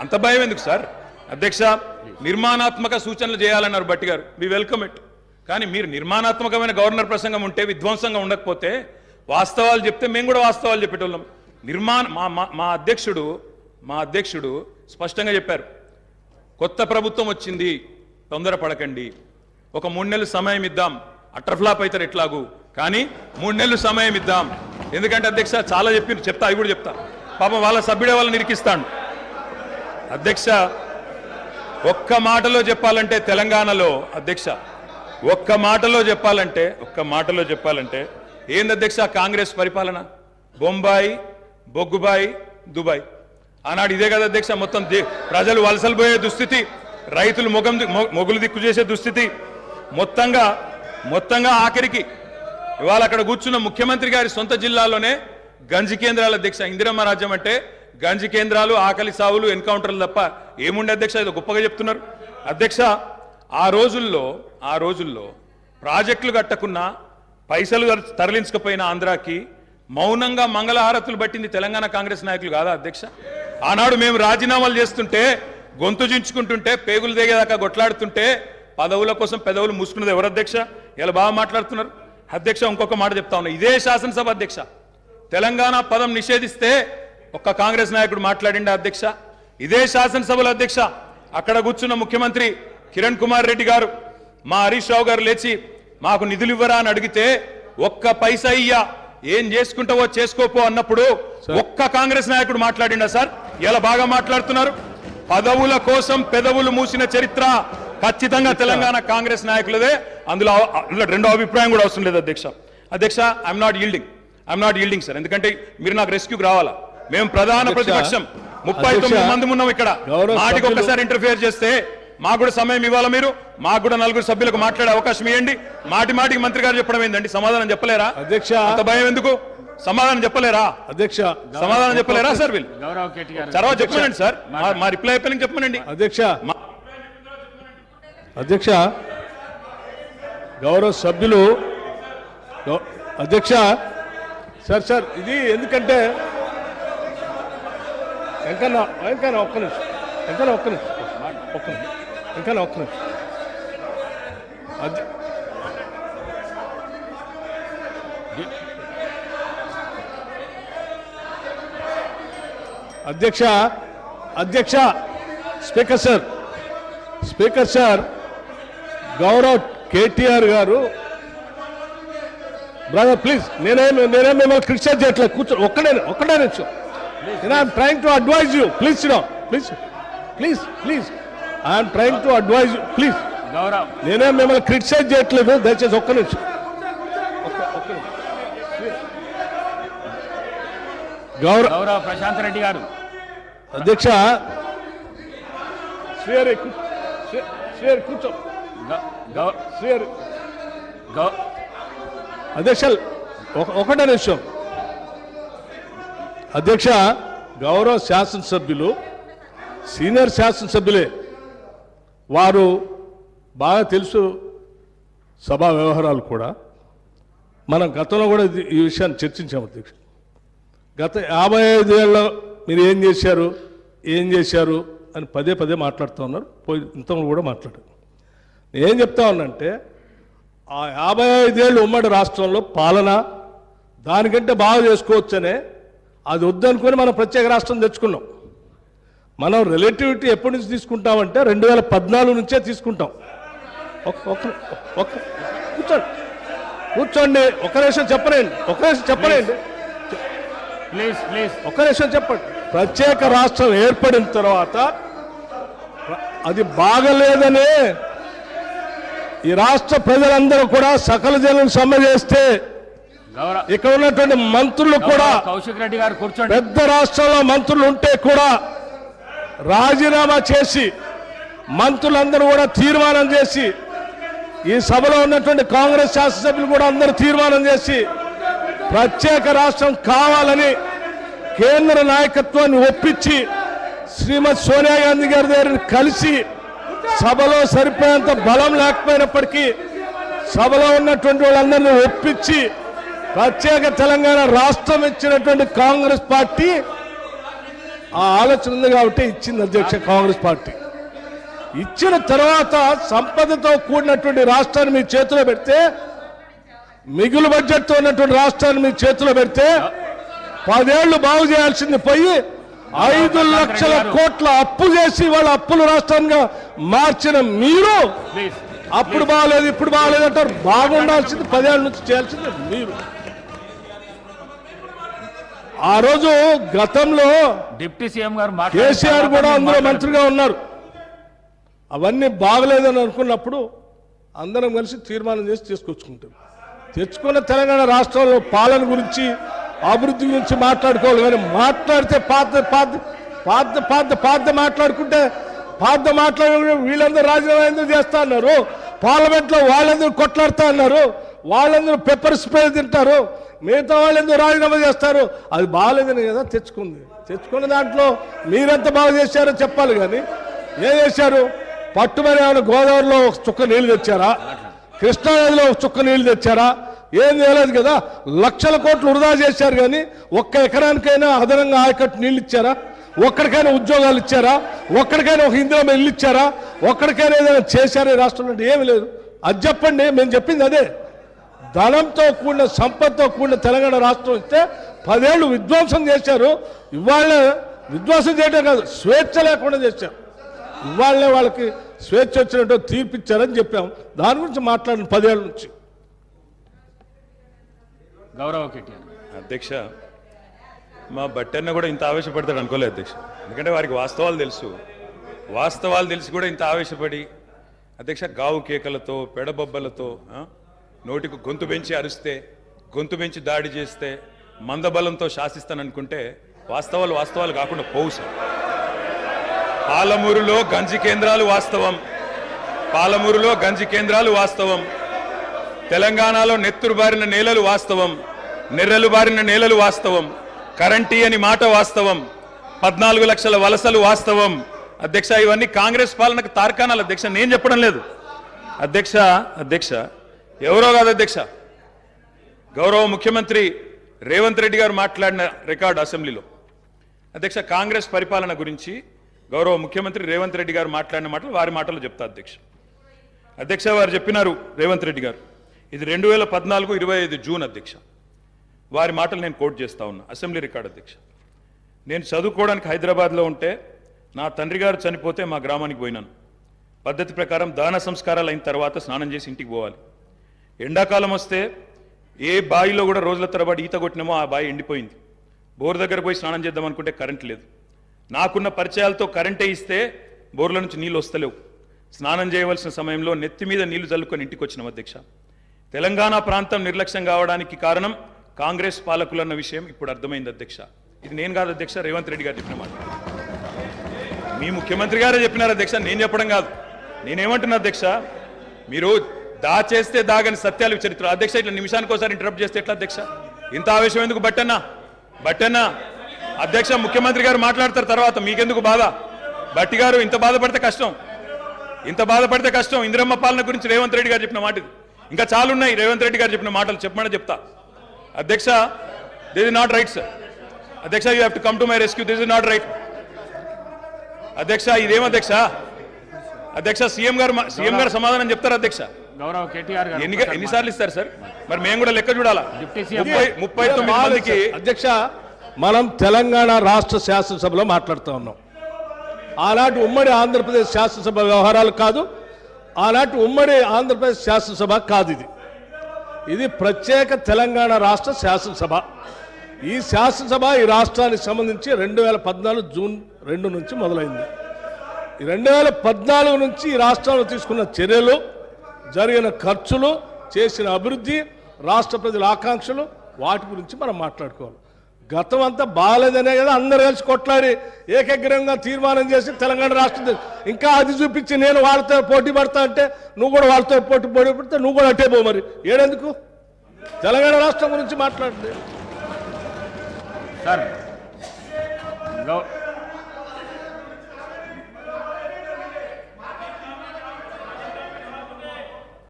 అంత భయం ఎందుకు సార్? అధ్యక్ష నిర్మాణాత్మక సూచనలు చేయాలన్నారు బట్టి గారు. వి వెల్కమ్ ఇట్ కానీ మీరు నిర్మాణాత్మకమైన గవర్నర్ ప్రసంగం ఉంటే విధ్వంసంగా ఉండకపోతే వాస్తవాలు చెప్తే మేము కూడా వాస్తవాలు చెప్పేటోళ్ళం. నిర్మాణ మా మా- మా అధ్యక్షుడు మా అధ్యక్షుడు స్పష్టంగా చెప్పారు. కొత్త ప్రభుత్వం వచ్చింది తొందరపడకండి ఒక మూడు నెలలు సమయం ఇద్దాం. అట్రఫ్లాప్ అవుతారు ఎట్లాగూ. కానీ మూడు నెలలు సమయం ఇద్దాం. ఎందుకంటే అధ్యక్ష చాలా చెప్పి చెప్తా అవి కూడా చెప్తా. పాపం వాళ్ళ సభ్యుడే వాళ్ళని నిరికిస్తాను అధ్యక్ష ఒక్క మాటలో చెప్పాలంటే తెలంగాణలో అధ్యక్ష ఒక్క మాటలో చెప్పాలంటే ఒక్క మాటలో చెప్పాలంటే ఏంది అధ్యక్ష కాంగ్రెస్ పరిపాలన? బొంబాయి బొగ్గుబాయి దుబాయ్. ఆనాడు ఇదే కదా అధ్యక్ష మొత్తం దే- ప్రజలు వలసలు పోయే దుస్థితి రైతులు మొగం ది- మొగులు దిక్కు చేసే దుస్థితి. మొత్తంగా మొత్తంగా ఆఖరికి ఇవాళ అక్కడ కూర్చున్న ముఖ్యమంత్రి గారి సొంత జిల్లాలోనే గంజి కేంద్రాల అధ్యక్ష ఇందిరమ్మ రాజ్యం అంటే గంజి కేంద్రాలు ఆకలి సావులు ఎన్కౌంటర్లు తప్ప ఏముండే అధ్యక్ష? ఇది గొప్పగా చెప్తున్నారు. అధ్యక్ష ఆ రోజుల్లో ఆ రోజుల్లో ప్రాజెక్టులు కట్టకున్నా పైసలు తరలించకపోయిన ఆంధ్రాకి మౌనంగా మంగళహారతులు పట్టింది తెలంగాణ కాంగ్రెస్ నాయకులు కాదా అధ్యక్ష? ఆనాడు మేము రాజీనామాలు చేస్తుంటే గొంతు చించుకుంటుంటే పేగులు దిగేదాకా కొట్లాడుతుంటే పదవుల కోసం పెదవులు మూసుకున్నది ఎవరు అధ్యక్ష? ఇలా బాగా మాట్లాడుతున్నారు. అధ్యక్ష ఇంకొక మాట చెప్తా ఉన్నా. ఇదే శాసనసభ అధ్యక్ష. తెలంగాణ పదం నిషేధిస్తే ఒక్క కాంగ్రెస్ నాయకుడు మాట్లాడిండా అధ్యక్ష? ఇదే శాసనసభలో అధ్యక్ష. అక్కడ కూర్చున్న ముఖ్యమంత్రి కిరణ్ కుమార్ రెడ్డి గారు. మా హరీష్ రావు గారు లేచి మాకు నిధులు ఇవ్వరా అని అడిగితే ఒక్క పైసా ఇయ్యా. ఏం చేసుకుంటావో చేసుకోపో అన్నప్పుడు ఒక్క కాంగ్రెస్ నాయకుడు మాట్లాడిండా సార్ ఇలా బాగా మాట్లాడుతున్నారు. పదవుల కోసం పెదవులు మూసిన చరిత్ర ఖచ్చితంగా తెలంగాణ కాంగ్రెస్ నాయకులదే. అందులో అందులో రెండో అభిప్రాయం కూడా అవసరం లేదు అధ్యక్ష. అధ్యక్ష I'm not yielding I'm not yielding sir ఎందుకంటే మీరు నాకు రెస్క్యూకి రావాలా? మేము ప్రధాన ప్రతిపక్షం. ముప్పై తొమ్మిది మంది ఉన్నాం ఇక్కడ. గౌరవ మాటికి ఒక్కసారి ఇంటర్ఫియర్ చేస్తే మాకు కూడా సమయం ఇవ్వాలా మీరు? మాకు కూడా నలుగురు సభ్యులకు మాట్లాడే అవకాశం ఇవ్వండి. మాటి మాటికి మంత్రి గారు చెప్పడం ఏందండి? సమాధానం చెప్పలేరా? అధ్యక్ష. అంత భయం ఎందుకు? సమాధానం చెప్పలేరా? అధ్యక్ష. సమాధానం చెప్పలేరా సార్ వీళ్ళు? తర్వాత చెప్పమనండి సార్. మా- రిప్లై అయిపోయిన చెప్పమనండి. అధ్యక్ష. మా- అధ్యక్ష. గౌరవ సభ్యులు. అధ్యక్ష. సార్ సార్ ఇది ఎందుకంటే వెంకన్న వెంకన్న ఒక్క నిమిషం. వెంకన్న ఒక్క నిమిషం. ఒక్క నిమిషం. వెంకన్న ఒక్క నిమిషం. అధ్య- అధ్యక్ష అధ్యక్ష స్పీకర్ సార్. స్పీకర్ సార్ గౌరవ్ కేటీఆర్ గారు. బ్రదర్ ప్లీజ్ నేనే నేనే మిమ్మల్ని క్రిటిసైజ్ చేయట్లేదు. కూర్చో ఒక్కడే ఒక్కడే నిమిషం నేను I'm trying to advise you please సిడో please please please I'm trying to advise you please Gaurav నేనేం మిమ్మల్ని క్రిటిసైజ్ చేయట్లేదు. దయచేసి ఒక్క నిమిషం. గౌరవ్ గౌరవ్ ప్రశాంత్ రెడ్డి గారు. అధ్యక్ష. శ్రీహరి కూ- శ్రీ- శ్రీహరి కూర్చో. గౌ- అధ్యక్ష ఒక- ఒకటే నిమిషం. అధ్యక్ష గౌరవ శాసనసభ్యులు సీనియర్ శాసనసభ్యులే వారు బాగా తెలుసు సభా వ్యవహారాలు కూడా. మనం గతంలో కూడా ఈ విషయాన్ని చర్చించాము అధ్యక్ష. గత యాభై ఐదేళ్ళలో మీరు ఏం చేశారు ఏం చేశారు అని పదే పదే మాట్లాడుతూ ఉన్నారు. పోయి ఇంతలో కూడా మాట్లాడారు. నేను ఏం చెప్తా ఉన్నానంటే ఆ యాభై ఐదేళ్ళు ఉమ్మడి రాష్ట్రంలో పాలన దానికంటే బాగా చేసుకోవచ్చనే అది వద్దనుకొని మనం ప్రత్యేక రాష్ట్రం తెచ్చుకున్నాం. మనం రిలేటివిటీ ఎప్పటి నుంచి తీసుకుంటామంటే రెండు వేల పద్నాలుగు నుంచే తీసుకుంటాం. కూర్చోండి. కూర్చోండి. ఒక్క నిమిషం చెప్పలేండి. ఒక్క నిమిషం చెప్పలేండి. Please please. ఒక్క నిమిషం చెప్పండి. ప్రత్యేక రాష్ట్రం ఏర్పడిన తర్వాత అది బాగలేదని ఈ రాష్ట్ర ప్రజలందరూ కూడా సకల జనం సమ్మె చేస్తే ఇక్కడ ఉన్నటువంటి మంత్రులు కూడా కౌశిక్ రెడ్డి గారు కూర్చోండి. పెద్ద రాష్ట్రంలో మంత్రులు ఉంటే కూడా రాజీనామా చేసి మంత్రులందరూ కూడా తీర్మానం చేసి ఈ సభలో ఉన్నటువంటి కాంగ్రెస్ శాసనసభ్యులు కూడా అందరూ తీర్మానం చేసి ప్రత్యేక రాష్ట్రం కావాలని కేంద్ర నాయకత్వాన్ని ఒప్పించి శ్రీమతి సోనియా గాంధీ గారి దగ్గర కలిసి సభలో సరిపోయేంత బలం లేకపోయినప్పటికీ సభలో ఉన్నటువంటి వాళ్ళందరినీ ఒప్పించి ప్రత్యేక తెలంగాణ రాష్ట్రం ఇచ్చినటువంటి కాంగ్రెస్ పార్టీ ఆ ఆలోచన ఉంది కాబట్టి ఇచ్చింది అధ్యక్ష కాంగ్రెస్ పార్టీ. ఇచ్చిన తర్వాత సంపదతో కూడినటువంటి రాష్ట్రాన్ని మీ చేతిలో పెడితే మిగులు బడ్జెట్తో ఉన్నటువంటి రాష్ట్రాన్ని మీ చేతిలో పెడితే పదేళ్ళు బాగు చేయాల్సింది పోయి ఐదు లక్షల కోట్ల అప్పు చేసి వాళ్ళ అప్పులు రాష్ట్రంగా మార్చిన మీరు అప్పుడు బాగలేదు ఇప్పుడు బాగలేదు అంటారు. బాగుండాల్సింది పదేళ్ళ నుంచి చేయాల్సింది మీరు. ఆ రోజు గతంలో డిప్యూటీ సీఎం గారు కేసీఆర్ కూడా అందులో. మంత్రిగా ఉన్నారు. అవన్నీ బాగలేదని అనుకున్నప్పుడు అందరం కలిసి తీర్మానం చేసి తీసుకొచ్చుకుంటాం. తెచ్చుకున్న తెలంగాణ రాష్ట్రంలో పాలన గురించి అభివృద్ధి గురించి మాట్లాడుకోవాలి. కానీ మాట్లాడితే పాత పాత పాత పాత పాత మాట్లాడుకుంటే పాత మాట్లాడే వీళ్ళందరూ రాజీనామా ఎందుకు చేస్తా అన్నారు? పార్లమెంట్లో వాళ్ళందరూ కొట్లాడుతా అన్నారు. వాళ్ళందరూ పెప్పర్ స్ప్రే తింటారు. మిగతా వాళ్ళు ఎందుకు రాజీనామా చేస్తారు? అది బాగాలేదని కదా తెచ్చుకుంది. తెచ్చుకున్న దాంట్లో మీరెంత బాగా చేశారో చెప్పాలి కానీ ఏం చేశారు? పట్టుమని ఏమైనా గోదావరిలో ఒక చుక్క నీళ్ళు తెచ్చారా? కృష్ణానదిలో ఒక చుక్క నీళ్ళు తెచ్చారా? ఏం చేయలేదు కదా? లక్షల కోట్లు వృధా చేశారు కానీ ఒక్క ఎకరానికైనా అదనంగా ఆయకట్టు నీళ్ళు ఇచ్చారా? ఒక్కడికైనా ఉద్యోగాలు ఇచ్చారా? ఒక్కడికైనా ఒక ఇందిరా ఇల్లు ఇచ్చారా? ఒక్కడికైనా ఏదైనా చేశారా రాష్ట్రంలో? అంటే ఏమి లేదు. అది చెప్పండి మేము చెప్పింది అదే. ధనంతో కూడిన సంపదతో కూడిన తెలంగాణ రాష్ట్రం ఇస్తే పదేళ్ళు విధ్వంసం చేశారు. ఇవాళ విధ్వంసం చేయడం కాదు స్వేచ్ఛ లేకుండా చేశారు. ఇవాళనే వాళ్ళకి స్వేచ్ఛ వచ్చినట్టు తీర్పిచ్చారని చెప్పాం. దాని గురించి మాట్లాడిన పదేళ్ళ నుంచి. గౌరవ అధ్యక్ష మా బట్టన్న కూడా ఇంత ఆవేశపడతాడు అనుకోలేదు అధ్యక్ష. ఎందుకంటే వారికి వాస్తవాలు తెలుసు. వాస్తవాలు తెలిసి కూడా ఇంత ఆవేశపడి అధ్యక్ష గావు కేకలతో పెడబొబ్బలతో ఆ, నోటికి గొంతు పెంచి అరిస్తే గొంతు పెంచి దాడి చేస్తే మందబలంతో శాసిస్తాననుకుంటే వాస్తవాలు వాస్తవాలు కాకుండా పోవు సార్. పాలమూరులో గంజి కేంద్రాలు వాస్తవం. పాలమూరులో గంజి కేంద్రాలు వాస్తవం. తెలంగాణలో నెత్తురు బారిన నేలలు వాస్తవం. నెర్రలు బారిన నేలలు వాస్తవం. కరెంటీ అని మాట వాస్తవం. పద్నాలుగు లక్షల వలసలు వాస్తవం. అధ్యక్ష ఇవన్నీ కాంగ్రెస్ పాలనకు తార్కాణాలు. అధ్యక్ష నేను చెప్పడం లేదు. అధ్యక్ష అధ్యక్ష ఎవరో కాదు అధ్యక్ష. గౌరవ ముఖ్యమంత్రి రేవంత్ రెడ్డి గారు మాట్లాడిన రికార్డు అసెంబ్లీలో. అధ్యక్ష కాంగ్రెస్ పరిపాలన గురించి గౌరవ ముఖ్యమంత్రి రేవంత్ రెడ్డి గారు మాట్లాడిన మాటలు వారి మాటలు చెప్తా అధ్యక్ష. అధ్యక్ష వారు చెప్పినారు రేవంత్ రెడ్డి గారు. ఇది రెండు వేల పద్నాలుగు ఇరవై ఐదు జూన్ అధ్యక్ష. వారి మాటలు నేను కోట్ చేస్తా ఉన్నా. అసెంబ్లీ రికార్డ్ అధ్యక్ష. నేను చదువుకోవడానికి హైదరాబాద్లో ఉంటే నా తండ్రి గారు చనిపోతే మా గ్రామానికి పోయినాను. పద్ధతి ప్రకారం దాన సంస్కారాలు అయిన తర్వాత స్నానం చేసి ఇంటికి పోవాలి. ఎండాకాలం వస్తే ఏ బావిలో కూడా రోజుల తరబడి ఈత కొట్టినామో ఆ బావి ఎండిపోయింది. బోర్ దగ్గర పోయి స్నానం చేద్దాం అనుకుంటే కరెంట్ లేదు. నాకున్న పరిచయాలతో కరెంటే ఇస్తే బోర్ల నుంచి నీళ్ళు వస్తలేవు. స్నానం చేయవలసిన సమయంలో నెత్తి మీద నీళ్ళు చల్లుకొని ఇంటికి వచ్చిన అధ్యక్ష. తెలంగాణ ప్రాంతం నిర్లక్ష్యం కావడానికి కారణం కాంగ్రెస్ పాలకులన్న విషయం ఇప్పుడు అర్థమైంది అధ్యక్ష. ఇది నేను కాదు అధ్యక్ష రేవంత్ రెడ్డి గారు చెప్పిన మాట. మీ ముఖ్యమంత్రి గారే చెప్పినారు అధ్యక్ష నేను చెప్పడం కాదు. నేనేమంటున్నా అధ్యక్ష మీరు దాచేస్తే దాగని సత్యాలు చరిత్ర అధ్యక్ష ఇట్లా నిమిషానికి ఒకసారి ఇంటరప్ట్ చేస్తే ఎట్లా అధ్యక్ష? ఇంత ఆవేశం ఎందుకు బట్టన్నా? బట్టన్నా అధ్యక్ష ముఖ్యమంత్రి గారు మాట్లాడతారు తర్వాత మీకెందుకు బాధ? బట్టి గారు ఇంత బాధపడితే కష్టం. ఇంత బాధపడితే కష్టం. ఇందిరమ్మ పాలన గురించి రేవంత్ రెడ్డి గారు చెప్పిన మాటలు. ఇంకా చాలా ఉన్నాయి రేవంత్ రెడ్డి గారు చెప్పిన మాటలు చెప్పమని చెప్తా. అధ్యక్ష this is not right sir అధ్యక్ష you have to come to my rescue this is not right అధ్యక్ష ఇదేం అధ్యక్ష? అధ్యక్ష సీఎం గారు సీఎం గారు సమాధానం చెప్తారు అధ్యక్ష? గౌరవ కేటీఆర్ గారు ఎన్ని ఎన్నిసార్లు ఇస్తారు సార్? మరి మేము కూడా లెక్క చూడాలా? ముప్పై ముప్పై తొమ్మిది మందికి అధ్యక్ష మనం తెలంగాణ రాష్ట్ర శాసనసభలో మాట్లాడుతూ ఉన్నాం. ఆనాటి ఉమ్మడి ఆంధ్రప్రదేశ్ శాసనసభ వ్యవహారాలు కాదు ఆనాటి ఉమ్మడి ఆంధ్రప్రదేశ్ శాసనసభ కాదు ఇది. ఇది ప్రత్యేక తెలంగాణ రాష్ట్ర శాసనసభ. ఈ శాసనసభ ఈ రాష్ట్రానికి సంబంధించి రెండు వేల పద్నాలుగు జూన్ రెండు నుంచి మొదలైంది. ఈ రెండు వేల పద్నాలుగు నుంచి ఈ రాష్ట్రంలో తీసుకున్న చర్యలు జరిగిన ఖర్చులు చేసిన అభివృద్ధి రాష్ట్ర ప్రజల ఆకాంక్షలు వాటి గురించి మనం మాట్లాడుకోవాలి. గతం అంతా బాగాలేదనే కదా అందరు కలిసి కొట్లాడి ఏకగ్రంగా తీర్మానం చేసి తెలంగాణ రాష్ట్రం ఇంకా అది చూపించి నేను వాళ్ళతో పోటీ పడతా అంటే నువ్వు కూడా వాళ్ళతో పోటీ పోటీ పడితే నువ్వు కూడా అట్టే పో మరి. ఏడెందుకు? తెలంగాణ రాష్ట్రం గురించి మాట్లాడండి. సార్